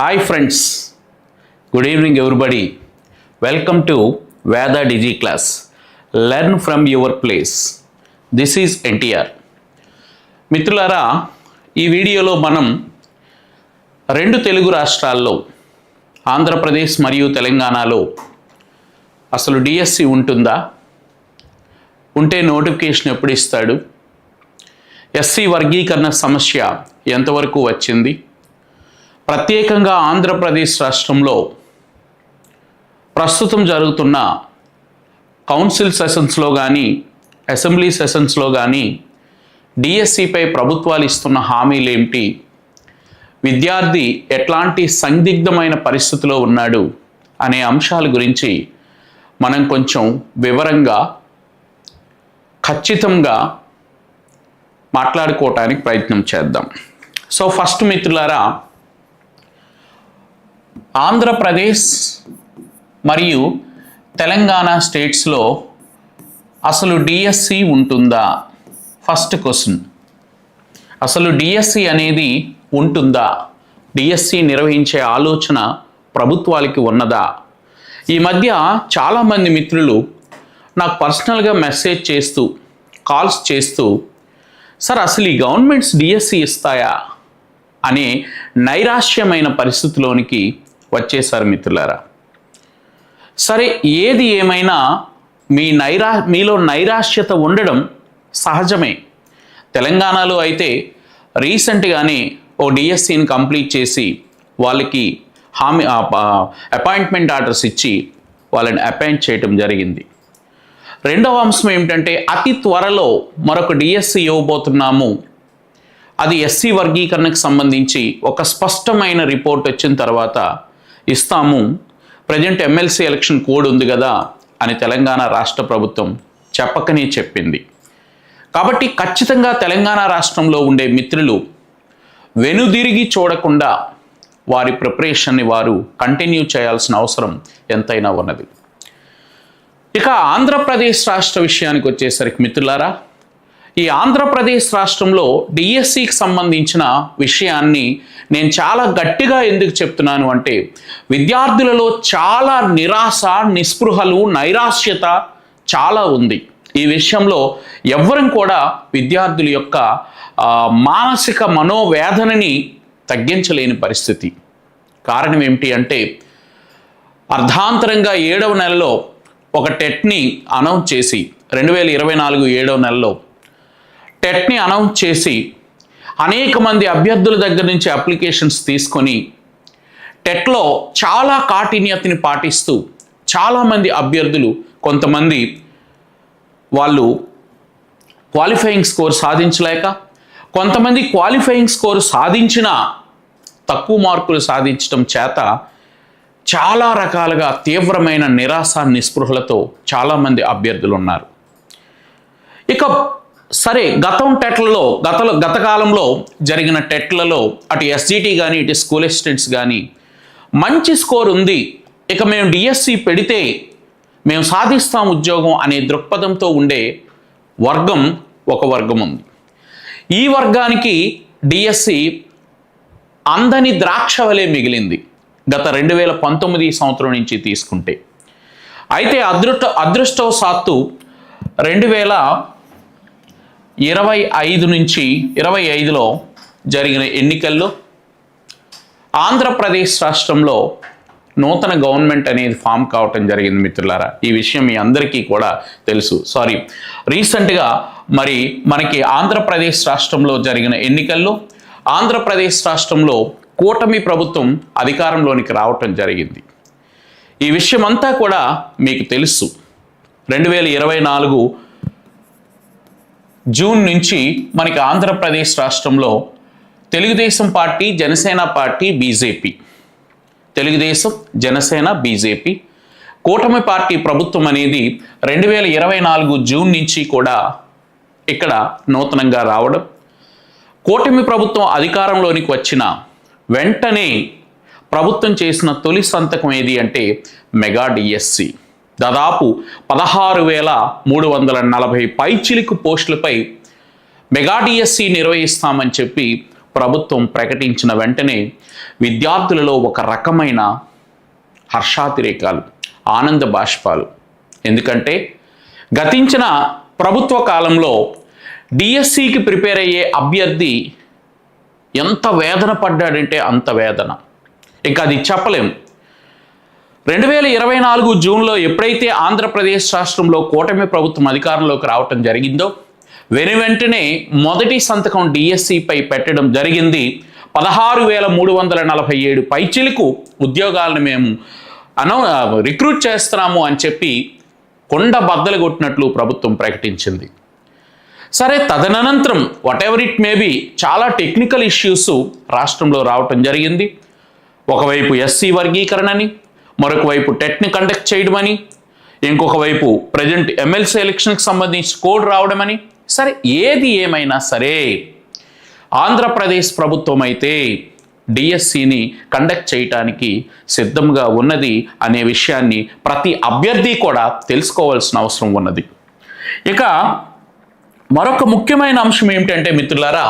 Hi friends good evening everybody welcome to Veda digi class learn from your place this is NTR మిత్రులారా ఈ వీడియోలో మనం రెండు తెలుగు రాష్ట్రాల్లో ఆంధ్రప్రదేశ్ మరియు తెలంగాణలో అసలు డిఎస్సి ఉంటుందా? ఉంటే నోటిఫికేషన్ ఎప్పుడు ఇస్తాడు? ఎస్సీ వర్గీకరణ సమస్య ఎంతవరకు వచ్చింది? ప్రత్యేకంగా ఆంధ్రప్రదేశ్ రాష్ట్రంలో ప్రస్తుతం జరుగుతున్న కౌన్సిల్ సెషన్స్లో కానీ అసెంబ్లీ సెషన్స్లో కానీ డిఎస్సిపై ప్రభుత్వాలు ఇస్తున్న హామీలు ఏమిటి విద్యార్థి ఎట్లాంటి సందిగ్ధమైన పరిస్థితిలో ఉన్నాడు అనే అంశాల గురించి మనం కొంచెం వివరంగా ఖచ్చితంగా మాట్లాడుకోవటానికి ప్రయత్నం చేద్దాం. సో ఫస్ట్ మిత్రులారా ఆంధ్రప్రదేశ్ మరియు తెలంగాణ స్టేట్స్లో అసలు డిఎస్సి ఉంటుందా? First question. అసలు డిఎస్సి అనేది ఉంటుందా? డిఎస్సి నిర్వహించే ఆలోచన ప్రభుత్వాలకి ఉన్నదా? ఈ మధ్య చాలామంది మిత్రులు నాకు పర్సనల్గా మెసేజ్ చేస్తూ కాల్స్ చేస్తూ సార్ అసలు ఈ గవర్నమెంట్స్ డిఎస్సి ఇస్తాయా? అనే నైరాశ్యమైన పరిస్థితిలోనికి వచ్చేసారు మిత్రులారా. సరే ఏది ఏమైనా మీ నైరా మీలో నైరాశ్యత ఉండడం సహజమే. తెలంగాణలో అయితే రీసెంట్గానే ఓ డిఎస్సిని కంప్లీట్ చేసి వాళ్ళకి హామీ అపాయింట్మెంట్ ఆర్డర్స్ ఇచ్చి వాళ్ళని అపాయింట్ చేయటం జరిగింది. రెండవ అంశం ఏమిటంటే అతి త్వరలో మరొక డిఎస్సి ఇవ్వబోతున్నాము. అది ఎస్సీ వర్గీకరణకు సంబంధించి ఒక స్పష్టమైన రిపోర్ట్ వచ్చిన తర్వాత ఇస్తాము. ప్రజెంట్ ఎమ్మెల్సీ ఎలక్షన్ కోడ్ ఉంది కదా అని తెలంగాణ రాష్ట్ర ప్రభుత్వం చెప్పకనే చెప్పింది. కాబట్టి ఖచ్చితంగా తెలంగాణ రాష్ట్రంలో ఉండే మిత్రులు వెనుదిరిగి చూడకుండా వారి ప్రిపరేషన్ని వారు కంటిన్యూ చేయాల్సిన అవసరం ఎంతైనా ఉన్నది. ఇక ఆంధ్రప్రదేశ్ రాష్ట్ర విషయానికి వచ్చేసరికి మిత్రులారా ఈ ఆంధ్రప్రదేశ్ రాష్ట్రంలో డిఎస్సికి సంబంధించిన విషయాన్ని నేను చాలా గట్టిగా ఎందుకు చెప్తున్నాను అంటే విద్యార్థులలో చాలా నిరాశ నిస్పృహలు నైరాశ్యత చాలా ఉంది. ఈ విషయంలో ఎవ్వరం కూడా విద్యార్థుల యొక్క మానసిక మనోవేదనని తగ్గించలేని పరిస్థితి. కారణం ఏమిటి అంటే అర్ధాంతరంగా ఏడవ నెలలో ఒక టెట్ని అనౌన్స్ చేసి రెండు వేల ఇరవై నాలుగు ఏడవ నెలలో టెట్ని అనౌన్స్ చేసి అనేక మంది అభ్యర్థుల దగ్గర నుంచి అప్లికేషన్స్ తీసుకొని టెట్లో చాలా కాఠిన్యతని పాటిస్తూ చాలామంది అభ్యర్థులు కొంతమంది వాళ్ళు క్వాలిఫైయింగ్ స్కోర్ సాధించలేక కొంతమంది క్వాలిఫైయింగ్ స్కోర్ సాధించిన తక్కువ మార్కులు సాధించడం చేత చాలా రకాలుగా తీవ్రమైన నిరాశ నిస్పృహలతో చాలామంది అభ్యర్థులు ఉన్నారు. ఇక సరే గతం టెట్లలో గత గత కాలంలో జరిగిన టెట్లలో అటు ఎస్జిటి కానీ ఇటు స్కూల్ అసిస్టెంట్స్ కానీ మంచి స్కోర్ ఉంది. ఇక మేము డిఎస్సి పెడితే మేము సాధిస్తాం ఉద్యోగం అనే దృక్పథంతో ఉండే వర్గం ఒక వర్గం ఉంది. ఈ వర్గానికి డిఎస్సి అందని ద్రాక్ష వలె మిగిలింది గత రెండు వేల పంతొమ్మిది సంవత్సరం నుంచి తీసుకుంటే. అయితే అదృష్ట అదృష్టవశాత్తు రెండు వేల ఇరవై ఐదు నుంచి ఇరవై ఐదులో జరిగిన ఎన్నికల్లో ఆంధ్రప్రదేశ్ రాష్ట్రంలో నూతన గవర్నమెంట్ అనేది ఫామ్ కావటం జరిగింది మిత్రులారా. ఈ విషయం మీ అందరికీ కూడా తెలుసు. సారీ రీసెంట్గా మరి మనకి ఆంధ్రప్రదేశ్ రాష్ట్రంలో జరిగిన ఎన్నికల్లో ఆంధ్రప్రదేశ్ రాష్ట్రంలో కూటమి ప్రభుత్వం అధికారంలోనికి రావటం జరిగింది. ఈ విషయం అంతా కూడా మీకు తెలుసు. రెండు వేల ఇరవై నాలుగు జూన్ నుంచి మనకి ఆంధ్రప్రదేశ్ రాష్ట్రంలో Telugu Desam party Jana Sena party BJP. Telugu Desam Jana Sena BJP. కూటమి పార్టీ ప్రభుత్వం అనేది రెండు వేల ఇరవై నాలుగు జూన్ నుంచి కూడా ఇక్కడ నూతనంగా రావడం కూటమి ప్రభుత్వం అధికారంలోనికి వచ్చిన వెంటనే ప్రభుత్వం చేసిన తొలి సంతకం ఏది అంటే మెగా డిఎస్సి. దాదాపు పదహారు వేల మూడు వందల నలభై పైచిలుకు పోస్టులపై మెగా డిఎస్సి నిర్వహిస్తామని చెప్పి ప్రభుత్వం ప్రకటించిన వెంటనే విద్యార్థులలో ఒక రకమైన హర్షాతిరేకాలు ఆనంద బాష్పాలు. ఎందుకంటే గతించిన ప్రభుత్వ కాలంలో డిఎస్సికి ప్రిపేర్ అయ్యే అభ్యర్థి ఎంత వేదన పడ్డాడంటే అంత వేదన. ఇంకా అది చెప్పలేం. రెండు వేల ఇరవై నాలుగు జూన్లో ఎప్పుడైతే ఆంధ్రప్రదేశ్ రాష్ట్రంలో కూటమి ప్రభుత్వం అధికారంలోకి రావటం జరిగిందో వెను వెంటనే మొదటి సంతకం డిఎస్సిపై పెట్టడం జరిగింది. పదహారు వేల మూడు వందల నలభై ఏడు పైచిలకు ఉద్యోగాలను మేము అనౌ రిక్రూట్ చేస్తున్నాము అని చెప్పి కొండ బద్దలు కొట్టినట్లు ప్రభుత్వం ప్రకటించింది. సరే తదనంతరం వాట్ ఎవర్ ఇట్ మేబీ చాలా టెక్నికల్ ఇష్యూస్ రాష్ట్రంలో రావటం జరిగింది. ఒకవైపు ఎస్సీ వర్గీకరణని మరొక వైపు టెట్ని కండక్ట్ చేయడమని ఇంకొక వైపు ప్రజెంట్ ఎమ్మెల్సీ ఎలక్షన్కి సంబంధించి కోడ్ రావడమని సరే ఏది ఏమైనా సరే ఆంధ్రప్రదేశ్ ప్రభుత్వం అయితే డిఎస్సిని కండక్ట్ చేయటానికి సిద్ధంగా ఉన్నది అనే విషయాన్ని ప్రతి అభ్యర్థి కూడా తెలుసుకోవాల్సిన అవసరం ఉన్నది. ఇక మరొక ముఖ్యమైన అంశం ఏమిటంటే మిత్రులారా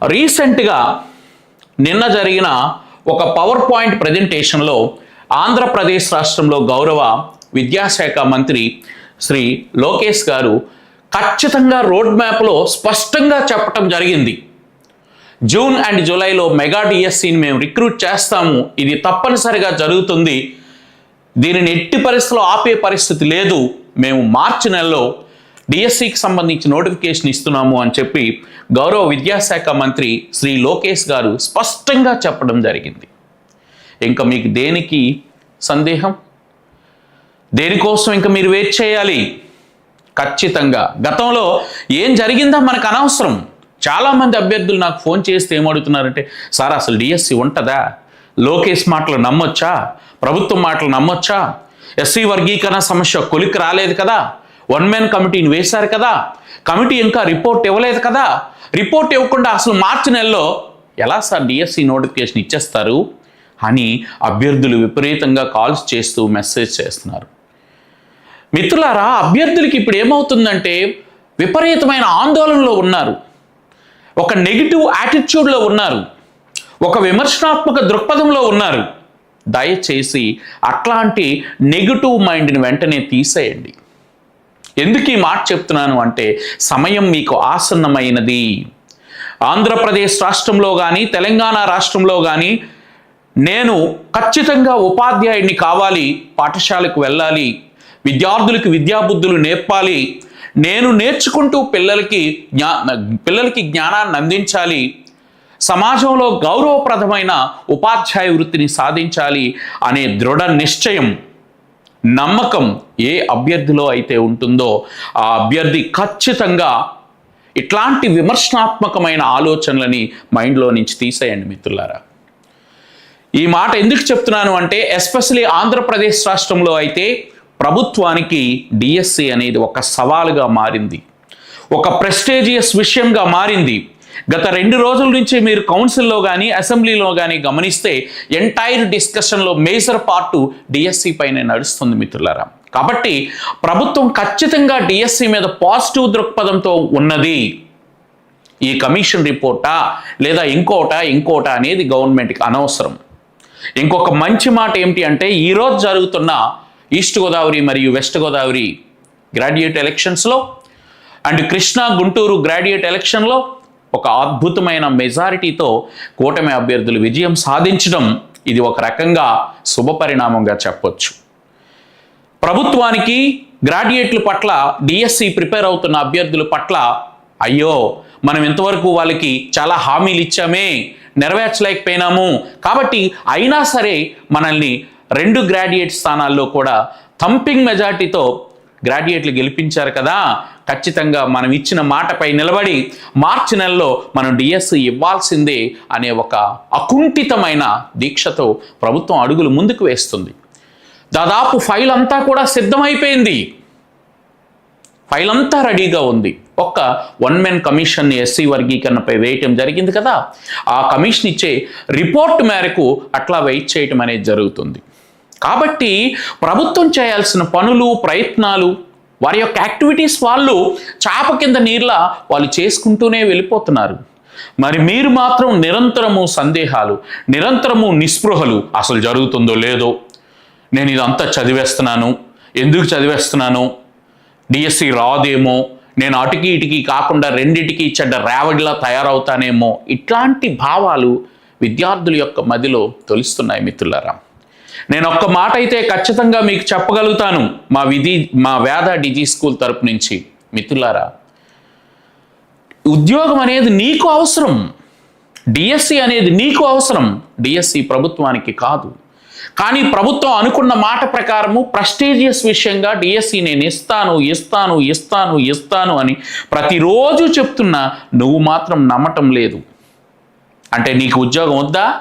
రీసెంట్గా నిన్న జరిగిన ఒక పవర్ పాయింట్ ప్రజెంటేషన్లో ఆంధ్రప్రదేశ్ రాష్ట్రంలో గౌరవ విద్యాశాఖ మంత్రి శ్రీ లోకేష్ గారు ఖచ్చితంగా రోడ్ మ్యాప్లో స్పష్టంగా చెప్పటం జరిగింది. జూన్ అండ్ జూలైలో మెగా డిఎస్సిని మేము రిక్రూట్ చేస్తాము. ఇది తప్పనిసరిగా జరుగుతుంది. దీనిని ఎట్టి పరిస్థితుల్లో ఆపే పరిస్థితి లేదు. మేము మార్చి నెలలో డిఎస్సికి సంబంధించి నోటిఫికేషన్ ఇస్తున్నాము అని చెప్పి గౌరవ విద్యాశాఖ మంత్రి శ్రీ లోకేష్ గారు స్పష్టంగా చెప్పడం జరిగింది. ఇంకా మీకు దేనికి సందేహం? దేనికోసం ఇంకా మీరు వెయిట్ చేయాలి? ఖచ్చితంగా. గతంలో ఏం జరిగిందో మనకు అనవసరం. చాలామంది అభ్యర్థులు నాకు ఫోన్ చేస్తే ఏమడుగుతున్నారంటే సార్ అసలు డిఎస్సి ఉంటుందా? లోకేష్ మాటలు నమ్మొచ్చా? ప్రభుత్వం మాటలు నమ్మొచ్చా? ఎస్సీ వర్గీకరణ సమస్య కొలికి రాలేదు కదా? వన్ మ్యాన్ కమిటీని వేశారు కదా. కమిటీ ఇంకా రిపోర్ట్ ఇవ్వలేదు కదా. రిపోర్ట్ ఇవ్వకుండా అసలు మార్చి నెలలో ఎలా సార్ డిఎస్సి నోటిఫికేషన్ ఇచ్చేస్తారు? అని అభ్యర్థులు విపరీతంగా కాల్స్ చేస్తూ మెసేజ్ చేస్తున్నారు. మిత్రులారా అభ్యర్థులకి ఇప్పుడు ఏమవుతుందంటే విపరీతమైన ఆందోళనలో ఉన్నారు. ఒక నెగిటివ్ యాటిట్యూడ్లో ఉన్నారు. ఒక విమర్శనాత్మక దృక్పథంలో ఉన్నారు. దయచేసి అట్లాంటి నెగిటివ్ మైండ్ని వెంటనే తీసేయండి. ఎందుకు ఈ మాట చెప్తున్నాను అంటే సమయం మీకు ఆసన్నమైనది. ఆంధ్రప్రదేశ్ రాష్ట్రంలో కానీ తెలంగాణ రాష్ట్రంలో కానీ నేను ఖచ్చితంగా ఉపాధ్యాయుడిని కావాలి పాఠశాలకు వెళ్ళాలి విద్యార్థులకు విద్యాబుద్ధులు నేర్పాలి నేను నేర్చుకుంటూ పిల్లలకి జ్ఞా పిల్లలకి జ్ఞానాన్ని అందించాలి సమాజంలో గౌరవప్రదమైన ఉపాధ్యాయ వృత్తిని సాధించాలి అనే దృఢ నిశ్చయం. నమ్మకం ఏ అభ్యర్థిలో అయితే ఉంటుందో ఆ అభ్యర్థి ఖచ్చితంగా ఇట్లాంటి విమర్శనాత్మకమైన ఆలోచనలని మైండ్లో నుంచి తీసేయండి మిత్రులారా. ఈ మాట ఎందుకు చెప్తున్నాను అంటే ఎస్పెషలీ ఆంధ్రప్రదేశ్ రాష్ట్రంలో అయితే ప్రభుత్వానికి డిఎస్సి అనేది ఒక సవాలుగా మారింది. ఒక ప్రెస్టేజియస్ విషయంగా మారింది. గత రెండు రోజుల నుంచి మీరు కౌన్సిల్లో కానీ అసెంబ్లీలో కానీ గమనిస్తే ఎంటైర్ డిస్కషన్లో మేజర్ పార్టు డిఎస్సి పైనే నడుస్తుంది మిత్రులారా. కాబట్టి ప్రభుత్వం ఖచ్చితంగా డిఎస్సి మీద పాజిటివ్ దృక్పథంతో ఉన్నది. ఈ కమిషన్ రిపోర్టా లేదా ఇంకోట ఇంకోట అనేది గవర్నమెంట్కి అనవసరం. ఇంకొక మంచి మాట ఏమిటి అంటే ఈరోజు జరుగుతున్న ఈస్ట్ గోదావరి మరియు వెస్ట్ గోదావరి గ్రాడ్యుయేట్ ఎలక్షన్స్లో అండ్ కృష్ణా గుంటూరు గ్రాడ్యుయేట్ ఎలక్షన్లో ఒక అద్భుతమైన మెజారిటీతో కూటమి అభ్యర్థులు విజయం సాధించడం ఇది ఒక రకంగా శుభపరిణామంగా చెప్పొచ్చు. ప్రభుత్వానికి గ్రాడ్యుయేట్ల పట్ల డిఎస్సి ప్రిపేర్ అవుతున్న అభ్యర్థుల పట్ల అయ్యో మనం ఇంతవరకు వాళ్ళకి చాలా హామీలు ఇచ్చామే నెరవేర్చలేకపోయినాము. కాబట్టి అయినా సరే మనల్ని రెండు గ్రాడ్యుయేట్ స్థానాల్లో కూడా థంపింగ్ మెజార్టీతో గ్రాడ్యుయేట్లు గెలిపించారు కదా ఖచ్చితంగా మనం ఇచ్చిన మాటపై నిలబడి మార్చి నెలలో మనం డిఎస్సి ఇవ్వాల్సిందే అనే ఒక అకుంఠితమైన దీక్షతో ప్రభుత్వం అడుగులు ముందుకు వేస్తుంది. దాదాపు ఫైల్ అంతా కూడా సిద్ధమైపోయింది. ఫైల్ అంతా రెడీగా ఉంది. ఒక్క వన్ మెన్ కమిషన్ ఎస్సీ వర్గీకరణపై వేయటం జరిగింది కదా. ఆ కమిషన్ ఇచ్చే రిపోర్ట్ మేరకు అట్లా వెయిట్ చేయటం అనేది జరుగుతుంది. కాబట్టి ప్రభుత్వం చేయాల్సిన పనులు ప్రయత్నాలు వారి యొక్క యాక్టివిటీస్ వాళ్ళు చాప కింద నీళ్ళ వాళ్ళు చేసుకుంటూనే వెళ్ళిపోతున్నారు. మరి మీరు మాత్రం నిరంతరము సందేహాలు నిరంతరము నిస్పృహలు అసలు జరుగుతుందో లేదో నేను ఇదంతా చదివేస్తున్నాను ఎందుకు చదివేస్తున్నాను డిఎస్సి రాదేమో నేను అటుకి ఇటుకి కాకుండా రెండిటికి చెడ్డ రేవడిలా తయారవుతానేమో ఇట్లాంటి భావాలు విద్యార్థుల యొక్క మదిలో తొలుస్తున్నాయి మిత్రులారా. నేను ఒక్క మాట అయితే ఖచ్చితంగా మీకు చెప్పగలుగుతాను. మా విధి మా వేద డిజీ స్కూల్ తరపు నుంచి. మిత్రులారా ఉద్యోగం అనేది నీకు అవసరం. డిఎస్సి అనేది నీకు అవసరం. డిఎస్సి ప్రభుత్వానికి కాదు. కానీ ప్రభుత్వం అనుకున్న మాట ప్రకారము ప్రెస్టీజియస్ విషయంగా డిఎస్సి నేను ఇస్తాను ఇస్తాను ఇస్తాను ఇస్తాను అని ప్రతిరోజు చెప్తున్నా. నువ్వు మాత్రం నమ్మటం లేదు. అంటే నీకు ఉద్యోగం వద్దా?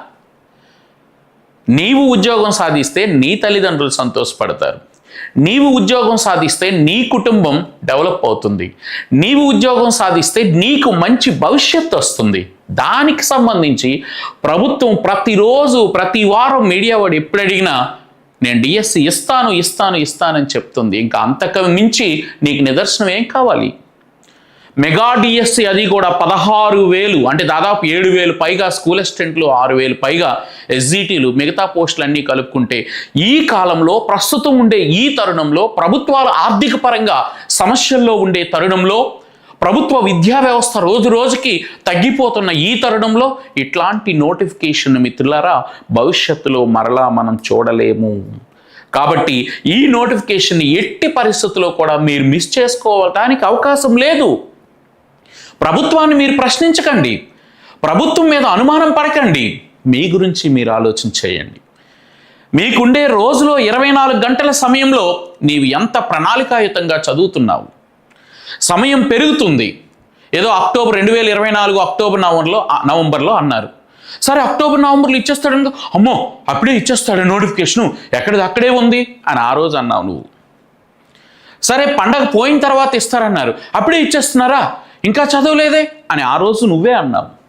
నీవు ఉద్యోగం సాధిస్తే నీ తల్లిదండ్రులు సంతోషపడతారు. నీవు ఉద్యోగం సాధిస్తే నీ కుటుంబం డెవలప్ అవుతుంది. నీవు ఉద్యోగం సాధిస్తే నీకు మంచి భవిష్యత్తు వస్తుంది. దానికి సంబంధించి ప్రభుత్వం ప్రతిరోజు ప్రతి వారం మీడియా వాడు ఎప్పుడు అడిగినా నేను డిఎస్సి ఇస్తాను ఇస్తాను ఇస్తానని చెప్తుంది. ఇంకా అంతకు మించి నీకు నిదర్శనం ఏం కావాలి? మెగా డిఎస్సి అది కూడా పదహారు వేలు అంటే దాదాపు ఏడు వేలు పైగా స్కూల్ అసిస్టెంట్లు ఆరు వేలు పైగా ఎస్జిటీలు మిగతా పోస్టులు అన్నీ కలుపుకుంటే ఈ కాలంలో ప్రస్తుతం ఉండే ఈ తరుణంలో ప్రభుత్వాలు ఆర్థిక పరంగా సమస్యల్లో ఉండే తరుణంలో ప్రభుత్వ విద్యా వ్యవస్థ రోజు రోజుకి తగ్గిపోతున్న ఈ తరుణంలో ఇట్లాంటి నోటిఫికేషన్ మిత్రులారా భవిష్యత్తులో మరలా మనం చూడలేము. కాబట్టి ఈ నోటిఫికేషన్ ఎట్టి పరిస్థితుల్లో కూడా మీరు మిస్ చేసుకోవడానికి అవకాశం లేదు. ప్రభుత్వాన్ని మీరు ప్రశ్నించకండి. ప్రభుత్వం మీద అనుమానం పడకండి. మీ గురించి మీరు ఆలోచన చేయండి. మీకుండే రోజులో ఇరవై నాలుగు గంటల సమయంలో నీవు ఎంత ప్రణాళికాయుతంగా చదువుతున్నావు? సమయం పెరుగుతుంది. ఏదో అక్టోబర్ రెండు వేల ఇరవై నాలుగు అక్టోబర్ నవంబర్లో నవంబర్లో అన్నారు. సరే అక్టోబర్ నవంబర్లో ఇచ్చేస్తాడు అమ్మో అప్పుడే ఇచ్చేస్తాడు నోటిఫికేషను. ఎక్కడిది? అక్కడే ఉంది అని ఆ రోజు అన్నావు నువ్వు. సరే పండగ పోయిన తర్వాత ఇస్తారన్నారు. అప్పుడే ఇచ్చేస్తున్నారా? ఇంకా చదవలేదే? అని ఆ రోజు నువ్వే అన్నావు.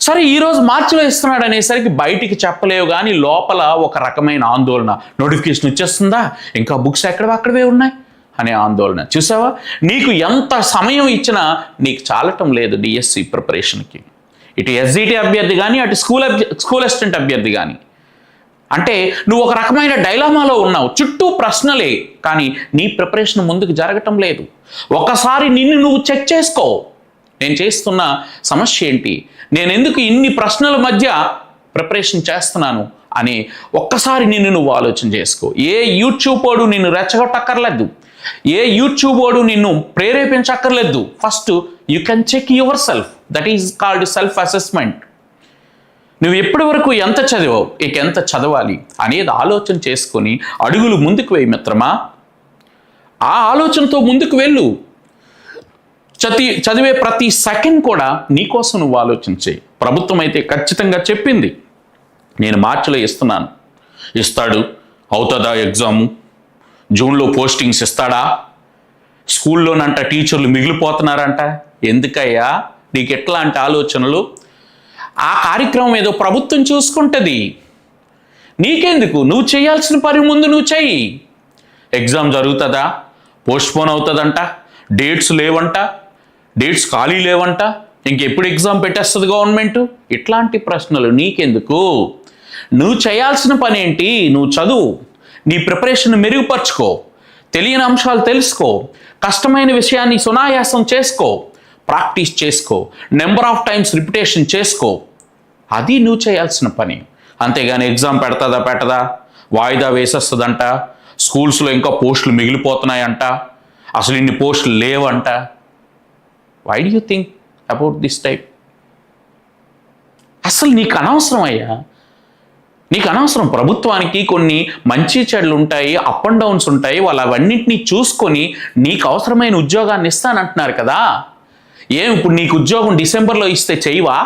సరే ఈరోజు మార్చిలో ఇస్తున్నాడు అనేసరికి బయటికి చెప్పలేవు కానీ లోపల ఒక రకమైన ఆందోళన. నోటిఫికేషన్ వచ్చేస్తుందా? ఇంకా బుక్స్ ఎక్కడ అక్కడవే ఉన్నాయి అనే ఆందోళన. చూసావా? నీకు ఎంత సమయం ఇచ్చినా నీకు చాలటం లేదు డిఎస్సి ప్రిపరేషన్కి ఇటు ఎస్జిటి అభ్యర్థి కానీ అటు స్కూల్ అభ్య స్కూల్ అసిస్టెంట్ అభ్యర్థి కానీ అంటే నువ్వు ఒక రకమైన డైలామాలో ఉన్నావు. చుట్టూ ప్రశ్నలే. కానీ నీ ప్రిపరేషన్ ముందుకు జరగటం లేదు. ఒకసారి నిన్ను నువ్వు చెక్ చేసుకో. నేను చేస్తున్న సమస్య ఏంటి? నేను ఎందుకు ఇన్ని ప్రశ్నల మధ్య ప్రిపరేషన్ చేస్తున్నాను? అని ఒక్కసారి నిన్ను నువ్వు ఆలోచన చేసుకో. ఏ యూట్యూబ్ వాడు నిన్ను రెచ్చగొట్టక్కర్లేదు. ఏ యూట్యూబ్ వాడు నిన్ను ప్రేరేపించక్కర్లేదు. First you can check yourself that is called self assessment నువ్వు ఎప్పటి వరకు ఎంత చదివావు? ఇక ఎంత చదవాలి? అనేది ఆలోచన చేసుకొని అడుగులు ముందుకు వేయి మిత్రమా. ఆ ఆలోచనతో ముందుకు వెళ్ళు. చది చదివే ప్రతి సెకండ్ కూడా నీకోసం నువ్వు ఆలోచించే ప్రభుత్వం అయితే ఖచ్చితంగా చెప్పింది. నేను మార్చిలో ఇస్తున్నాను. ఇస్తాడు. అవుతుందా ఎగ్జాము? జూన్లో పోస్టింగ్స్ ఇస్తాడా? స్కూల్లోనంట టీచర్లు మిగిలిపోతున్నారంట. ఎందుకయ్యా? నీకు ఎట్లాంటి ఆలోచనలు? ఆ కార్యక్రమం ఏదో ప్రభుత్వం చూసుకుంటుంది. నీకెందుకు? నువ్వు చేయాల్సిన పని ముందు నువ్వు చెయ్యి. ఎగ్జామ్ జరుగుతుందా? పోస్ట్పోన్ అవుతుందంట? డేట్స్ లేవంట? డేట్స్ ఖాళీ లేవంట? ఇంకెప్పుడు ఎగ్జామ్ పెట్టేస్తుంది గవర్నమెంట్ ఇట్లాంటి ప్రశ్నలు నీకెందుకు? నువ్వు చేయాల్సిన పని ఏంటి? నువ్వు చదువు. నీ ప్రిపరేషన్ మెరుగుపరుచుకో. తెలియని అంశాలు తెలుసుకో. కష్టమైన విషయాన్ని సునాయాసం చేసుకో. ప్రాక్టీస్ చేసుకో. నెంబర్ ఆఫ్ టైమ్స్ రిపిటేషన్ చేసుకో. అది నువ్వు చేయాల్సిన పని. అంతేగాని ఎగ్జామ్ పెడతాదా పెట్టదా? వాయిదా వేసేస్తుందంట. స్కూల్స్లో ఇంకా పోస్టులు మిగిలిపోతున్నాయంట. అసలు ఇన్ని పోస్టులు లేవంట. Why do you think about this type అసలు నీకు అనవసరం అయ్యా. నీకు అనవసరం. ప్రభుత్వానికి కొన్ని మంచి చెడ్లు ఉంటాయి అప్ అండ్ డౌన్స్ ఉంటాయి. వాళ్ళు అవన్నింటినీ చూసుకొని నీకు అవసరమైన ఉద్యోగాన్ని ఇస్తానంటున్నారు కదా. ఏం ఇప్పుడు నీకు ఉద్యోగం డిసెంబర్లో ఇస్తే చేయవా?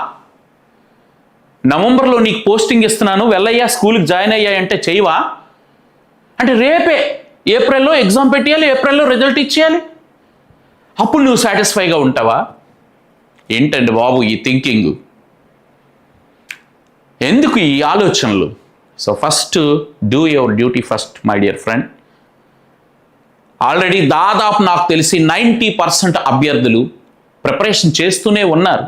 నవంబర్లో నీకు పోస్టింగ్ ఇస్తున్నాను వెళ్ళయ్యా స్కూల్కి జాయిన్ అయ్యాయంటే చేయవా? అంటే రేపే ఏప్రిల్లో ఎగ్జామ్ పెట్టేయాలి ఏప్రిల్లో రిజల్ట్ ఇచ్చేయాలి. అప్పుడు నువ్వు సాటిస్ఫైగా ఉంటావా? ఏంటండి బాబు ఈ థింకింగ్ ఎందుకు ఈ ఆలోచనలు? So first do your duty first my dear friend already దాదాపు నాకు తెలిసి నైంటీ పర్సెంట్ అభ్యర్థులు ప్రిపరేషన్ చేస్తూనే ఉన్నారు.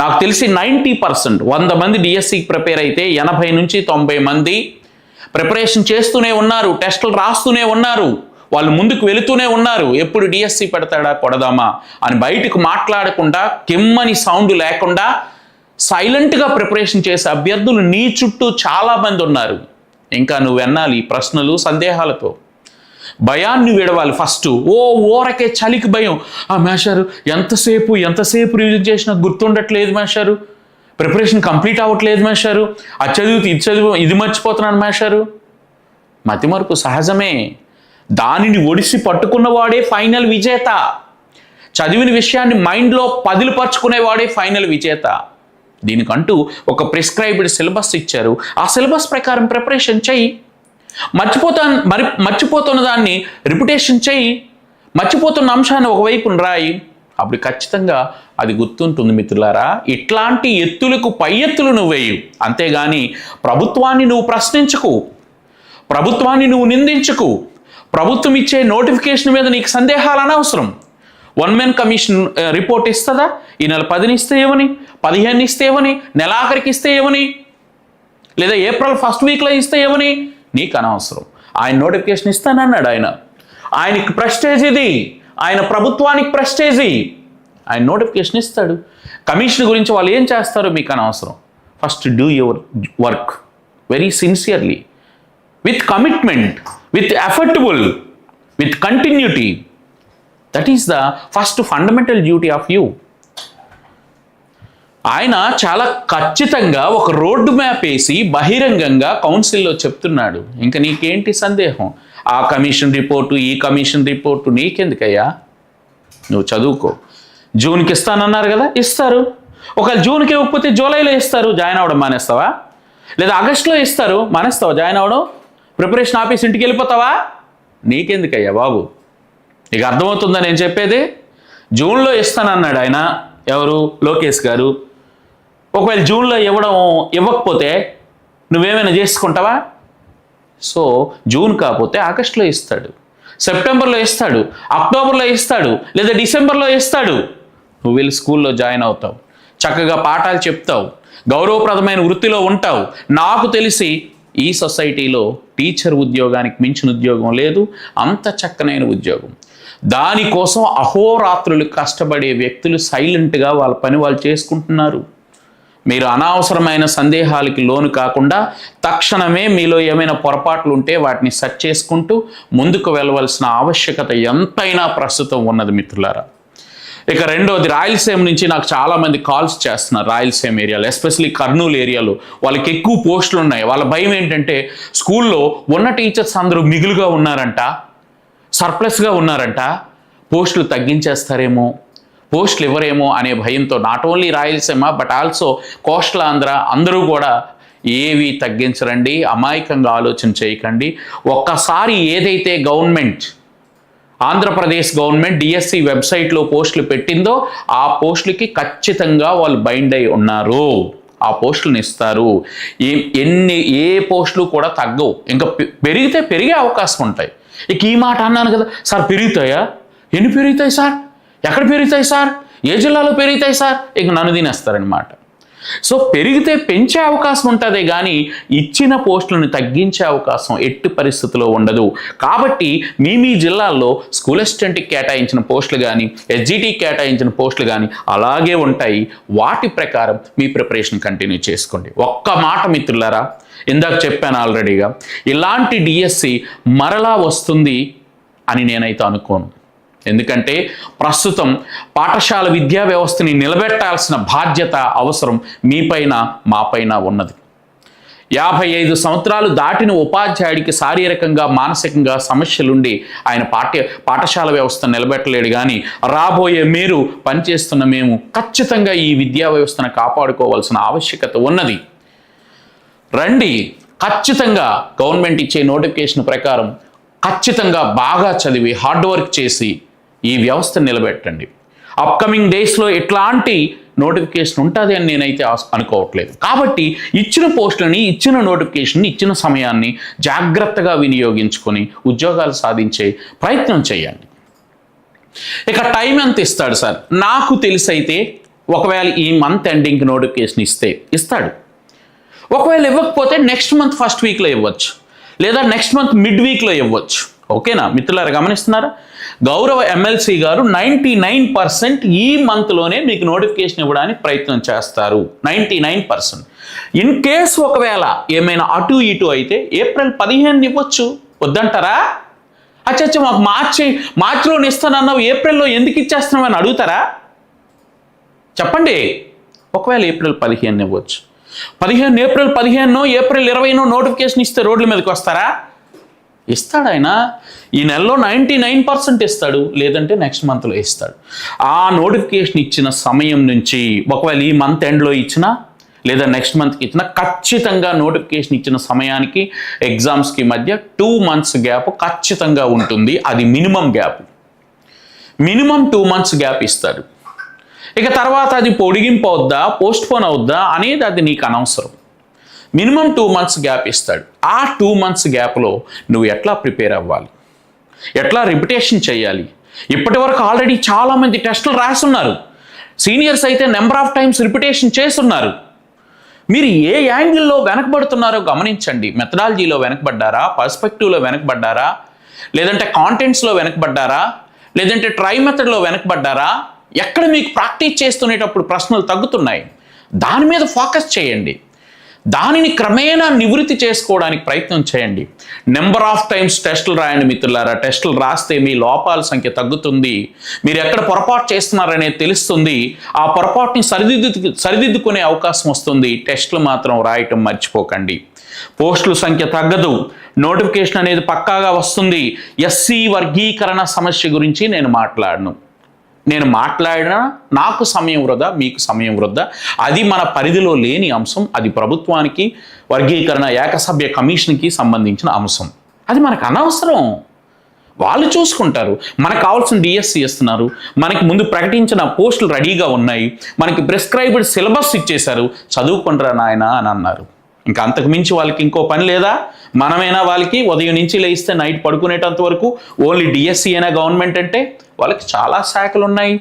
నాకు తెలిసి నైంటీ పర్సెంట్ వంద మంది డిఎస్సికి ప్రిపేర్ అయితే ఎనభై నుంచి తొంభై మంది ప్రిపరేషన్ చేస్తూనే ఉన్నారు టెస్టులు రాస్తూనే ఉన్నారు వాళ్ళు ముందుకు వెళుతూనే ఉన్నారు. ఎప్పుడు డిఎస్సి పెడతాడా కొడదామా అని బయటకు మాట్లాడకుండా కిమ్మని సౌండ్ లేకుండా సైలెంట్గా ప్రిపరేషన్ చేసే అభ్యర్థులు నీ చుట్టూ చాలామంది ఉన్నారు. ఇంకా నువ్వు వెన్నాలి ప్రశ్నలు సందేహాలతో. భయాన్ని విడవాలి ఫస్ట్. ఓ ఓరకే చలికి భయం. ఆ మేషారు ఎంతసేపు ఎంతసేపు రివిజన్ చేసినా గుర్తుండట్లేదు మేషారు. ప్రిపరేషన్ కంప్లీట్ అవ్వట్లేదు మేషారు. అది చదువు ఇది చదువు ఇది మర్చిపోతున్నాను మేషారు. మతిమరుపు సహజమే. దానిని ఒడిసి పట్టుకున్నవాడే ఫైనల్ విజేత. చదివిన విషయాన్ని మైండ్లో పదిలిపరుచుకునేవాడే ఫైనల్ విజేత. దీనికంటూ ఒక ప్రిస్క్రైబ్డ్ సిలబస్ ఇచ్చారు. ఆ సిలబస్ ప్రకారం ప్రిపరేషన్ చెయ్యి. మర్చిపోతా మరి మర్చిపోతున్న దాన్ని రిపిటేషన్ చెయ్యి మర్చిపోతున్న అంశాన్ని ఒకవైపున రాయి. అప్పుడు ఖచ్చితంగా అది గుర్తుంటుంది మిత్రులారా ఇట్లాంటి ఎత్తులకు పై ఎత్తులు నువ్వు వేయు. అంతేగాని ప్రభుత్వాన్ని నువ్వు ప్రశ్నించకు. ప్రభుత్వాన్ని నువ్వు నిందించకు. ప్రభుత్వం ఇచ్చే నోటిఫికేషన్ మీద నీకు సందేహాలు అనవసరం. వన్ మెన్ కమిషన్ రిపోర్ట్ ఇస్తుందా? ఈ నెల పదిని ఇస్తే ఏమని? పదిహేను ఇస్తే ఏమని? నెలాఖరికి ఇస్తే ఏమని? లేదా ఏప్రిల్ ఫస్ట్ వీక్లో ఇస్తే ఏమని? నీకు అనవసరం. ఆయన నోటిఫికేషన్ ఇస్తానన్నాడు ఆయన. ఆయనకి ప్రెస్టేజ్ ఇది. ఆయన ప్రభుత్వానికి ప్రెస్టేజ్ ఆయన నోటిఫికేషన్ ఇస్తాడు. కమిషన్ గురించి వాళ్ళు ఏం చేస్తారో మీకు అనవసరం. First do your work very sincerely. With commitment with effortable with continuity. That is the first fundamental duty of you. ఆయన చాలా ఖచ్చితంగా ఒక రోడ్డు మ్యాప్ వేసి బహిరంగంగా కౌన్సిల్లో చెప్తున్నాడు. ఇంకా నీకేంటి సందేహం? ఆ కమిషన్ రిపోర్టు ఈ కమిషన్ రిపోర్టు నీకెందుకయ్యా? నువ్వు చదువుకో. జూన్కి ఇస్తానన్నారు కదా ఇస్తారు. ఒకవేళ జూన్కి ఇవ్వకపోతే జూలైలో ఇస్తారు. జాయిన్ అవ్వడం మానేస్తావా? లేదా ఆగస్టులో ఇస్తారు. మానేస్తావా జాయిన్ అవ్వడం? ప్రిపరేషన్ ఆఫీస్ ఇంటికి వెళ్ళిపోతావా? నీకెందుకయ్యా బాబు? నీకు అర్థమవుతుందా నేను చెప్పేది? జూన్లో ఇస్తానన్నాడు ఆయన. ఎవరు? లోకేష్ గారు. ఒకవేళ జూన్లో ఇవ్వడం ఇవ్వకపోతే నువ్వేమైనా చేసుకుంటావా? సో జూన్ కాకపోతే ఆగస్టులో ఇస్తాడు. సెప్టెంబర్లో ఇస్తాడు. అక్టోబర్లో ఇస్తాడు. లేదా డిసెంబర్లో ఇస్తాడు. నువ్వు వెళ్ళి స్కూల్లో జాయిన్ అవుతావు. చక్కగా పాఠాలు చెప్తావు. గౌరవప్రదమైన వృత్తిలో ఉంటావు. నాకు తెలిసి ఈ సొసైటీలో టీచర్ ఉద్యోగానికి మించిన ఉద్యోగం లేదు. అంత చక్కనైన ఉద్యోగం. దానికోసం అహోరాత్రులు కష్టపడే వ్యక్తులు సైలెంట్గా వాళ్ళ పని వాళ్ళు చేసుకుంటున్నారు. మీరు అనవసరమైన సందేహాలకి లోను కాకుండా తక్షణమే మీలో ఏమైనా పొరపాట్లు ఉంటే వాటిని సెట్ చేసుకుంటూ ముందుకు వెళ్ళవలసిన ఆవశ్యకత ఎంతైనా ప్రస్తుతం ఉన్నది మిత్రులారా. ఇక రెండోది రాయలసీమ నుంచి నాకు చాలామంది కాల్స్ చేస్తున్నారు రాయలసీమ ఏరియాలో ఎస్పెషలీ కర్నూలు ఏరియాలో. వాళ్ళకి ఎక్కువ పోస్టులు ఉన్నాయి. వాళ్ళ భయం ఏంటంటే స్కూల్లో ఉన్న టీచర్స్ అందరూ మిగులుగా ఉన్నారంట సర్ప్లస్గా ఉన్నారంట పోస్టులు తగ్గించేస్తారేమో పోస్టులు ఇవ్వరేమో అనే భయంతో not only Rayalaseema but also coastal Andhra అందరూ కూడా ఏవి తగ్గించరండి అమాయకంగా ఆలోచన చేయకండి. ఒక్కసారి ఏదైతే గవర్నమెంట్ ఆంధ్రప్రదేశ్ గవర్నమెంట్ డిఎస్సి వెబ్సైట్లో పోస్టులు పెట్టిందో ఆ పోస్టులకి ఖచ్చితంగా వాళ్ళు బైండ్ అయి ఉన్నారు. ఆ పోస్టులను ఇస్తారు. ఏ ఎన్ని ఏ పోస్టులు కూడా తగ్గవు. ఇంకా పె- పెరిగితే పెరిగే అవకాశం ఉంటాయి. ఇక ఈ మాట అన్నాను కదా సార్ పెరుగుతాయా? ఎన్ని పెరుగుతాయి సార్? ఎక్కడ పెరుగుతాయి సార్? ఏ జిల్లాలో పెరుగుతాయి సార్? ఇక నన్ను తినేస్తారనమాట సో పెరిగితే పెంచే అవకాశం ఉంటుంది కానీ ఇచ్చిన పోస్టులను తగ్గించే అవకాశం ఎట్టి పరిస్థితిలో ఉండదు. కాబట్టి మీ మీ జిల్లాల్లో స్కూల్ అసిస్టెంట్కి కేటాయించిన పోస్టులు కానీ ఎస్జిటికి కేటాయించిన పోస్టులు కానీ అలాగే ఉంటాయి. వాటి ప్రకారం మీ ప్రిపరేషన్ కంటిన్యూ చేసుకోండి. ఒక్క మాట మిత్రులారా ఇందాక చెప్పాను ఆల్రెడీగా ఇలాంటి డిఎస్సి మరలా వస్తుంది అని నేనైతే అనుకోను. ఎందుకంటే ప్రస్తుతం పాఠశాల విద్యా వ్యవస్థని నిలబెట్టాల్సిన బాధ్యత అవసరం మీపైన మాపైన ఉన్నది. యాభై ఐదు సంవత్సరాలు దాటిన ఉపాధ్యాయుడికి శారీరకంగా మానసికంగా సమస్యలుండి ఆయన పాఠ్య పాఠశాల వ్యవస్థ నిలబెట్టలేడు కానీ రాబోయే మీరు పనిచేస్తున్న మేము ఖచ్చితంగా ఈ విద్యా వ్యవస్థను కాపాడుకోవాల్సిన ఆవశ్యకత ఉన్నది. రండి ఖచ్చితంగా గవర్నమెంట్ ఇచ్చే నోటిఫికేషన్ ప్రకారం ఖచ్చితంగా బాగా చదివి హార్డ్ వర్క్ చేసి ఈ వ్యవస్థ నిలబెట్టండి. అప్కమింగ్ డేస్లో ఎట్లాంటి నోటిఫికేషన్ ఉంటుంది అని నేనైతే అనుకోవట్లేదు. కాబట్టి ఇచ్చిన పోస్టులని ఇచ్చిన నోటిఫికేషన్ ఇచ్చిన సమయాన్ని జాగ్రత్తగా వినియోగించుకొని ఉద్యోగాలు సాధించే ప్రయత్నం చేయండి. ఇక టైం ఎంత ఇస్తాడు సార్? నాకు తెలిసైతే ఒకవేళ ఈ మంత్ ఎండింగ్ నోటిఫికేషన్ ఇస్తే ఇస్తాడు. ఒకవేళ ఇవ్వకపోతే నెక్స్ట్ మంత్ ఫస్ట్ వీక్లో ఇవ్వచ్చు. లేదా నెక్స్ట్ మంత్ మిడ్ వీక్లో ఇవ్వచ్చు. ఓకేనా? మిత్రులారా గమనిస్తున్నారా? గౌరవ ఎమ్మెల్సీ గారు నైంటీ నైన్ పర్సెంట్ ఈ మంత్లోనే మీకు నోటిఫికేషన్ ఇవ్వడానికి ప్రయత్నం చేస్తారు. Ninety nine percent. In case ఒకవేళ ఏమైనా అటు ఇటు అయితే ఏప్రిల్ పదిహేను ఇవ్వచ్చు. వద్దంటారా? అచ్చచ్చ మాకు మార్చి మార్చిలో ఇస్తానన్నావు ఏప్రిల్లో ఎందుకు ఇచ్చేస్తున్నావు అని అడుగుతారా? చెప్పండి. ఒకవేళ ఏప్రిల్ పదిహేను ఇవ్వచ్చు. పదిహేను ఏప్రిల్ పదిహేను ఏప్రిల్ ఇరవైనో నోటిఫికేషన్ ఇస్తే రోడ్ల మీదకి వస్తారా? ఇస్తాడు ఆయన ఈ నెలలో నైంటీ నైన్ పర్సెంట్ ఇస్తాడు లేదంటే నెక్స్ట్ మంత్లో ఇస్తాడు. ఆ నోటిఫికేషన్ ఇచ్చిన సమయం నుంచి ఒకవేళ ఈ మంత్ ఎండ్లో ఇచ్చినా లేదా నెక్స్ట్ మంత్కి ఇచ్చినా ఖచ్చితంగా నోటిఫికేషన్ ఇచ్చిన సమయానికి ఎగ్జామ్స్కి మధ్య టూ మంత్స్ గ్యాప్ ఖచ్చితంగా ఉంటుంది. అది minimum gap. Minimum two months gap ఇస్తాడు. ఇక తర్వాత అది పొడిగింపు అవుద్దా పోస్ట్పోన్ అవుద్దా అనేది అది నీకు అనవసరం. మినిమం టూ మంత్స్ గ్యాప్ ఇస్తాడు. ఆ టూ మంత్స్ గ్యాప్లో నువ్వు ఎట్లా ప్రిపేర్ అవ్వాలి? ఎట్లా రిపిటేషన్ చేయాలి? ఇప్పటి వరకు ఆల్రెడీ చాలామంది టెస్టులు రాస్తున్నారు. సీనియర్స్ అయితే నెంబర్ ఆఫ్ టైమ్స్ రిపిటేషన్ చేస్తున్నారు. మీరు ఏ యాంగిల్లో వెనకబడుతున్నారో గమనించండి. మెథడాలజీలో వెనకబడ్డారా? పర్స్పెక్టివ్లో వెనకబడ్డారా? లేదంటే కాంటెంట్స్లో వెనకబడ్డారా? లేదంటే ట్రై మెథడ్లో వెనకబడ్డారా? ఎక్కడ మీకు ప్రాక్టీస్ చేస్తునేటప్పుడు ప్రశ్నలు తగ్గుతున్నాయి? దాని మీద ఫోకస్ చేయండి. దానిని క్రమేణా నివృత్తి చేసుకోవడానికి ప్రయత్నం చేయండి. నెంబర్ ఆఫ్ టైమ్స్ టెస్టులు రాయండి మిత్రులారా. టెస్టులు రాస్తే మీ లోపాల సంఖ్య తగ్గుతుంది. మీరు ఎక్కడ పొరపాటు చేస్తున్నారనేది తెలుస్తుంది. ఆ పొరపాటుని సరిదిద్దు సరిదిద్దుకునే అవకాశం వస్తుంది. టెస్టులు మాత్రం రాయటం మర్చిపోకండి. పోస్టుల సంఖ్య తగ్గదు. నోటిఫికేషన్ అనేది పక్కాగా వస్తుంది. ఎస్సీ వర్గీకరణ సమస్య గురించి నేను మాట్లాడను. నేను మాట్లాడినా నాకు సమయం వృధా మీకు సమయం వృధా. అది మన పరిధిలో లేని అంశం అది ప్రభుత్వానికి వర్గీకరణ ఏకసభ్య కమిషన్కి సంబంధించిన అంశం. అది మనకు అనవసరం. వాళ్ళు చూసుకుంటారు. మనకు కావాల్సిన డిఎస్సి ఇస్తున్నారు. మనకి ముందు ప్రకటించిన పోస్టులు రెడీగా ఉన్నాయి. మనకి ప్రిస్క్రైబ్డ్ సిలబస్ ఇచ్చేశారు. చదువుకుంటారా నాయన అని అన్నారు. ఇంకా అంతకు మించి వాళ్ళకి ఇంకో పని లేదా? మనమైనా వాళ్ళకి ఉదయం నుంచి లేస్తే నైట్ పడుకునేటంత వరకు ఓన్లీ డిఎస్సి అయినా గవర్నమెంట్ అంటే వాళ్ళకి చాలా శాఖలు ఉన్నాయి.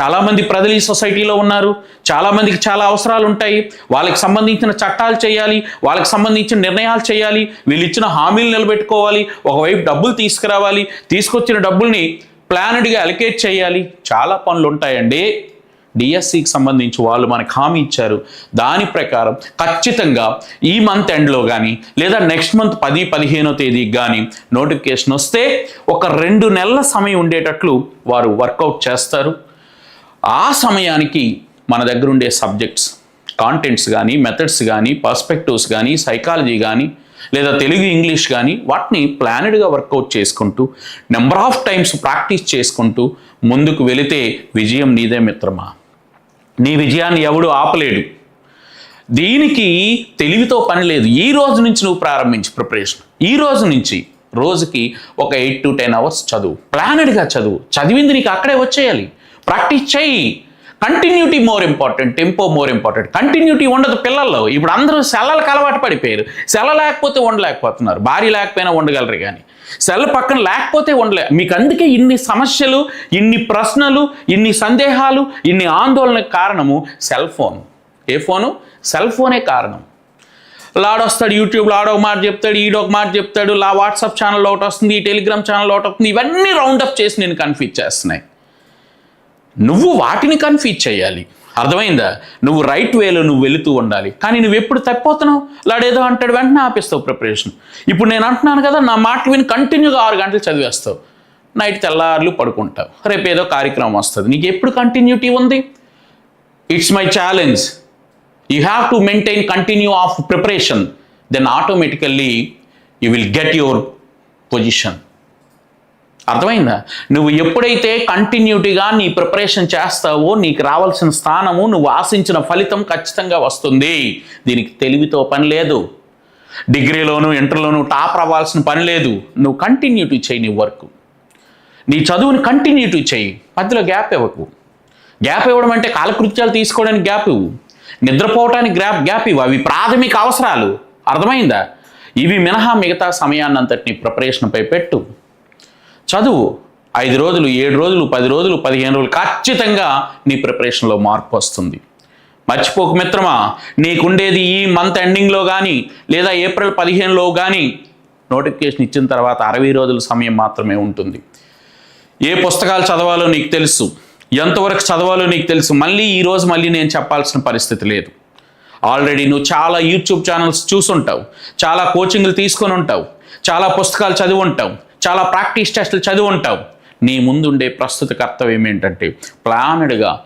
చాలామంది ప్రజలు ఈ సొసైటీలో ఉన్నారు. చాలామందికి చాలా అవసరాలు ఉంటాయి. వాళ్ళకి సంబంధించిన చట్టాలు చేయాలి. వాళ్ళకి సంబంధించిన నిర్ణయాలు చేయాలి. వీళ్ళు ఇచ్చిన హామీలు నిలబెట్టుకోవాలి. ఒకవైపు డబ్బులు తీసుకురావాలి. తీసుకొచ్చిన డబ్బుల్ని ప్లానెడ్గా అలికేట్ చేయాలి. చాలా పనులు ఉంటాయండి. డిఎస్సికి సంబంధించి వాళ్ళు మనకు హామీ ఇచ్చారు. దాని ప్రకారం ఖచ్చితంగా ఈ మంత్ ఎండ్లో కానీ లేదా నెక్స్ట్ మంత్ పది పదిహేనో తేదీకి కానీ నోటిఫికేషన్ వస్తే ఒక రెండు నెలల సమయం ఉండేటట్లు వారు వర్కౌట్ చేస్తారు. ఆ సమయానికి మన దగ్గర ఉండే సబ్జెక్ట్స్ కాంటెంట్స్ కానీ మెథడ్స్ కానీ పర్స్పెక్టివ్స్ కానీ సైకాలజీ కానీ లేదా తెలుగు ఇంగ్లీష్ కానీ వాటిని ప్లానెడ్గా వర్కౌట్ చేసుకుంటూ నెంబర్ ఆఫ్ టైమ్స్ ప్రాక్టీస్ చేసుకుంటూ ముందుకు వెళితే విజయం నీదే మిత్రమా? నీ విజయాన్ని ఎవడు ఆపలేడు. దీనికి తెలివితో పని లేదు. ఈ రోజు నుంచి నువ్వు ప్రారంభించి ప్రిపరేషన్. ఈ రోజు నుంచి రోజుకి ఒక ఎయిట్ టు టెన్ అవర్స్ చదువు. ప్లానెడ్గా చదువు. చదివింది నీకు అక్కడే వచ్చేయాలి. ప్రాక్టీస్ చేయి. Continuity more important tempo more important. Continuity ఉండదు పిల్లల్లో. ఇప్పుడు అందరూ సెలలకు అలవాటు పడిపోయారు. సెల్ల లేకపోతే ఉండలేకపోతున్నారు భార్య లేకపోయినా ఉండగలరు కానీ. సెల్ పక్కన లేకపోతే ఉండలే. మీకు అందుకే ఇన్ని సమస్యలు ఇన్ని ప్రశ్నలు ఇన్ని సందేహాలు ఇన్ని ఆందోళనకు కారణము సెల్ ఫోన్. ఏ ఫోను? సెల్ ఫోనే కారణం. లాడొస్తాడు యూట్యూబ్లో ఆడొక మాట చెప్తాడు ఈడొక మాట చెప్తాడు లా వాట్సాప్ ఛానల్ ఒకటి వస్తుంది ఈ టెలిగ్రామ్ ఛానల్ ఒకటి వస్తుంది ఇవన్నీ రౌండప్ చేసి నేను కన్ఫ్యూజ్ చేస్తున్నాయి. నువ్వు వాటిని కన్ఫ్యూజ్ చేయాలి. అర్థమైందా? నువ్వు రైట్ వేలో నువ్వు వెళుతూ ఉండాలి. కానీ నువ్వు ఎప్పుడు తప్పిపోతున్నావు? లాడేదో అంటాడు వెంటనే ఆపేస్తావు ప్రిపరేషన్ ఇప్పుడు నేను అంటున్నాను కదా నా మాట విని కంటిన్యూగా ఆరు గంటలు చదివేస్తావు. నైట్ తెల్లారులు పడుకుంటావు. రేపు ఏదో కార్యక్రమం వస్తుంది. నీకు ఎప్పుడు కంటిన్యూటీ ఉంది? It's my challenge you have to maintain continue of preparation then automatically you will get your position అర్థమైందా? నువ్వు ఎప్పుడైతే కంటిన్యూటీగా నీ ప్రిపరేషన్ చేస్తావో నీకు రావాల్సిన స్థానము నువ్వు ఆశించిన ఫలితం ఖచ్చితంగా వస్తుంది. దీనికి తెలివితో పని లేదు. డిగ్రీలోను ఇంటర్లోను టాప్ అవ్వాల్సిన పని లేదు. నువ్వు కంటిన్యూటీ చేయి నీ వర్క్ నీ చదువుని కంటిన్యూటీ చేయి. మధ్యలో గ్యాప్ ఇవ్వకు. గ్యాప్ ఇవ్వడం అంటే కాలకృత్యాలు తీసుకోవడానికి గ్యాప్ ఇవ్వు. నిద్రపోవటానికి గ్యాప్ గ్యాప్ ఇవ్వు. అవి ప్రాథమిక అవసరాలు. అర్థమైందా? ఇవి మినహా మిగతా సమయాన్నంతటిని ప్రిపరేషన్పై పెట్టు. చదువు. ఐదు రోజులు ఏడు రోజులు పది రోజులు పదిహేను రోజులు ఖచ్చితంగా నీ ప్రిపరేషన్లో మార్పు వస్తుంది. మర్చిపోకు మిత్రమా నీకుండేది ఈ మంత్ ఎండింగ్లో కానీ లేదా ఏప్రిల్ పదిహేనులో కానీ నోటిఫికేషన్ ఇచ్చిన తర్వాత అరవై రోజుల సమయం మాత్రమే ఉంటుంది. ఏ పుస్తకాలు చదవాలో నీకు తెలుసు ఎంతవరకు చదవాలో నీకు తెలుసు మళ్ళీ ఈరోజు మళ్ళీ నేను చెప్పాల్సిన పరిస్థితి లేదు. ఆల్రెడీ నువ్వు చాలా యూట్యూబ్ ఛానల్స్ చూసుంటావు చాలా కోచింగ్లు తీసుకొని ఉంటావు చాలా పుస్తకాలు చదివి ఉంటావు చాలా ప్రాక్టీస్ టెస్టులు చదివి ఉంటావు నీ ముందుండే ప్రస్తుత కర్తవ్యం ఏంటంటే ప్లానెడ్గా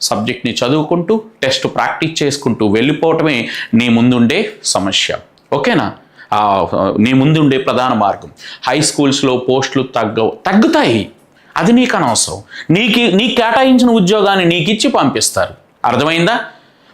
సబ్జెక్ట్ని చదువుకుంటూ టెస్ట్ ప్రాక్టీస్ చేసుకుంటూ వెళ్ళిపోవటమే నీ ముందుండే సమస్య. ఓకేనా? నీ ముందుండే ప్రధాన మార్గం. హై స్కూల్స్లో పోస్టులు తగ్గవు తగ్గుతాయి. అది నీకు అనవసరం. నీకు నీకు కేటాయించిన ఉద్యోగాన్ని నీకు ఇచ్చి పంపిస్తారు. అర్థమైందా?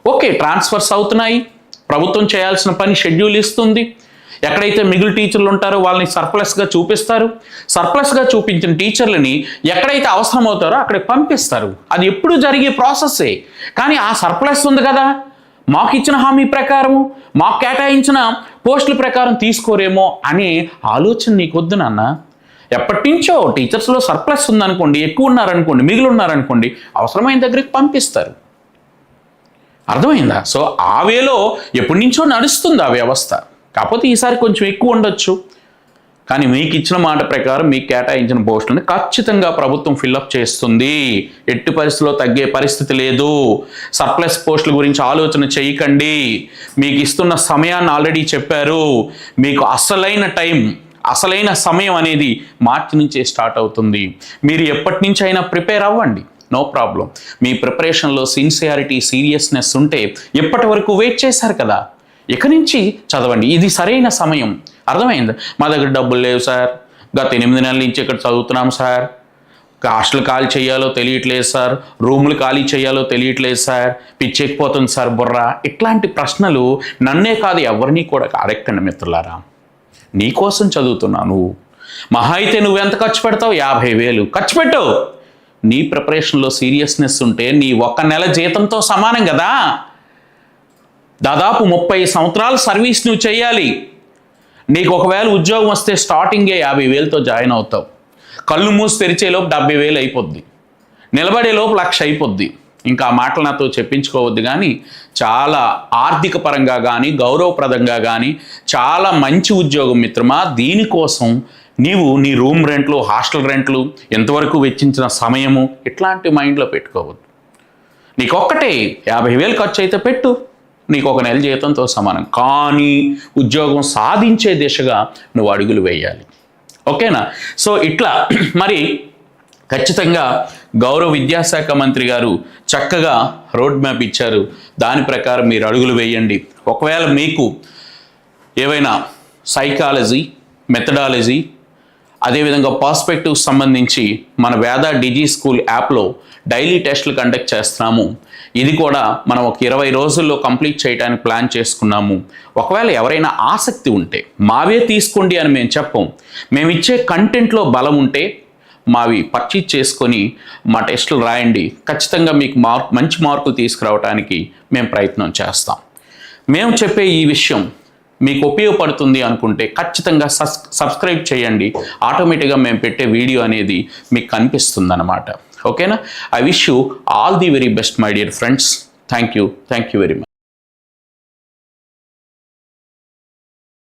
ఓకే ట్రాన్స్ఫర్స్ అవుతున్నాయి. ప్రభుత్వం చేయాల్సిన పని షెడ్యూల్ ఇస్తుంది. ఎక్కడైతే మిగిలిన టీచర్లు ఉంటారో వాళ్ళని సర్ప్లస్గా చూపిస్తారు సర్ప్లస్గా చూపించిన టీచర్లని ఎక్కడైతే అవసరం అవుతారో అక్కడికి పంపిస్తారు. అది ఎప్పుడు జరిగే ప్రాసెస్సే కానీ ఆ సర్ప్లస్ ఉంది కదా. మాకు ఇచ్చిన హామీ ప్రకారం మాకు కేటాయించిన పోస్టుల ప్రకారం తీసుకోరేమో అనే ఆలోచన నీకు వద్దు నాన్న. ఎప్పటి నుంచో టీచర్స్లో సర్ప్లస్ ఉందనుకోండి ఎక్కువ ఉన్నారనుకోండి మిగిలి ఉన్నారనుకోండి అవసరమైన దగ్గరికి పంపిస్తారు. అర్థమైందా? సో ఆ వేలో ఎప్పటి నుంచో నడుస్తుంది ఆ వ్యవస్థ. కాకపోతే ఈసారి కొంచెం ఎక్కువ ఉండొచ్చు. కానీ మీకు ఇచ్చిన మాట ప్రకారం మీకు కేటాయించిన పోస్టులను ఖచ్చితంగా ప్రభుత్వం ఫిల్అప్ చేస్తుంది. ఎట్టి పరిస్థితిలో తగ్గే పరిస్థితి లేదు. సర్ప్లస్ పోస్టుల గురించి ఆలోచన చేయకండి. మీకు ఇస్తున్న సమయాన్ని ఆల్రెడీ చెప్పారు. మీకు అసలైన టైం అసలైన సమయం అనేది మార్చి నుంచే స్టార్ట్ అవుతుంది. మీరు ఎప్పటి నుంచి అయినా ప్రిపేర్ అవ్వండి. నో ప్రాబ్లం మీ ప్రిపరేషన్లో సిన్సియారిటీ సీరియస్నెస్ ఉంటే ఎప్పటి వరకు వెయిట్ చేశారు కదా? ఇక నుంచి చదవండి? ఇది సరైన సమయం. అర్థమైంది? మా దగ్గర డబ్బులు లేవు సార్. గత ఎనిమిది నెలల నుంచి ఇక్కడ చదువుతున్నాం సార్. హాస్టల్ ఖాళీ చేయాలో తెలియట్లేదు సార్. రూములు ఖాళీ చేయాలో తెలియట్లేదు సార్. పిచ్చెక్కిపోతుంది సార్ బుర్ర. ఇట్లాంటి ప్రశ్నలు నన్నే కాదు ఎవరిని కూడా అడగండి మిత్రులారా. నీకోసం చదువుతున్నాను మహా అయితే నువ్వెంత ఖర్చు పెడతావు? యాభై వేలు. ఖర్చు పెట్టవు నీ ప్రిపరేషన్లో సీరియస్నెస్ ఉంటే నీ ఒక్క నెల జీతంతో సమానం కదా. దాదాపు ముప్పై సంవత్సరాల సర్వీస్ నువ్వు చేయాలి. నీకు ఒకవేళ ఉద్యోగం వస్తే స్టార్టింగే యాభై వేలతో జాయిన్ అవుతావు. కళ్ళు మూసి తెరిచేలోపు డెబ్బై వేలు అయిపోద్ది. నిలబడే లోపు లక్ష అయిపోద్ది. ఇంకా మాటలు నాతో చెప్పించుకోవద్దు కానీ చాలా ఆర్థిక పరంగా కానీ గౌరవప్రదంగా కానీ చాలా మంచి ఉద్యోగం మిత్రమా దీనికోసం నీవు నీ రూమ్ రెంట్లు హాస్టల్ రెంట్లు ఎంతవరకు వెచ్చించిన సమయము ఇట్లాంటి మైండ్లో పెట్టుకోవద్దు. నీకొక్కటే యాభై వేలు ఖర్చు అయితే పెట్టు. నీకు ఒక నెల జీతంతో సమానం. కానీ ఉద్యోగం సాధించే దిశగా నువ్వు అడుగులు వేయాలి. ఓకేనా? సో ఇట్లా మరి ఖచ్చితంగా గౌరవ విద్యాశాఖ మంత్రి గారు చక్కగా రోడ్ మ్యాప్ ఇచ్చారు. దాని ప్రకారం మీరు అడుగులు వేయండి. ఒకవేళ మీకు ఏవైనా సైకాలజీ మెథడాలజీ అదేవిధంగా పాస్పెక్టివ్ సంబంధించి మన వేద డిజీ స్కూల్ యాప్లో డైలీ టెస్టులు కండక్ట్ చేస్తున్నాము. ఇది కూడా మనం ఒక ఇరవై రోజుల్లో కంప్లీట్ చేయడానికి ప్లాన్ చేసుకున్నాము. ఒకవేళ ఎవరైనా ఆసక్తి ఉంటే మావే తీసుకోండి అని మేము చెప్పం. మేము ఇచ్చే కంటెంట్లో బలం ఉంటే మావి పర్చేజ్ చేసుకొని మా టెస్టులు రాయండి. ఖచ్చితంగా మీకు మార్క్ మంచి మార్కులు తీసుకురావడానికి మేము ప్రయత్నం చేస్తాం. మేము చెప్పే ఈ విషయం మీకు ఉపయోగపడుతుంది అనుకుంటే ఖచ్చితంగా సస్ సబ్స్క్రైబ్ చేయండి. ఆటోమేటిక్గా మేము పెట్టే వీడియో అనేది మీకు కనిపిస్తుంది అనమాట ఓకేనా? I wish you all the very best my dear friends. Thank you. Thank you very much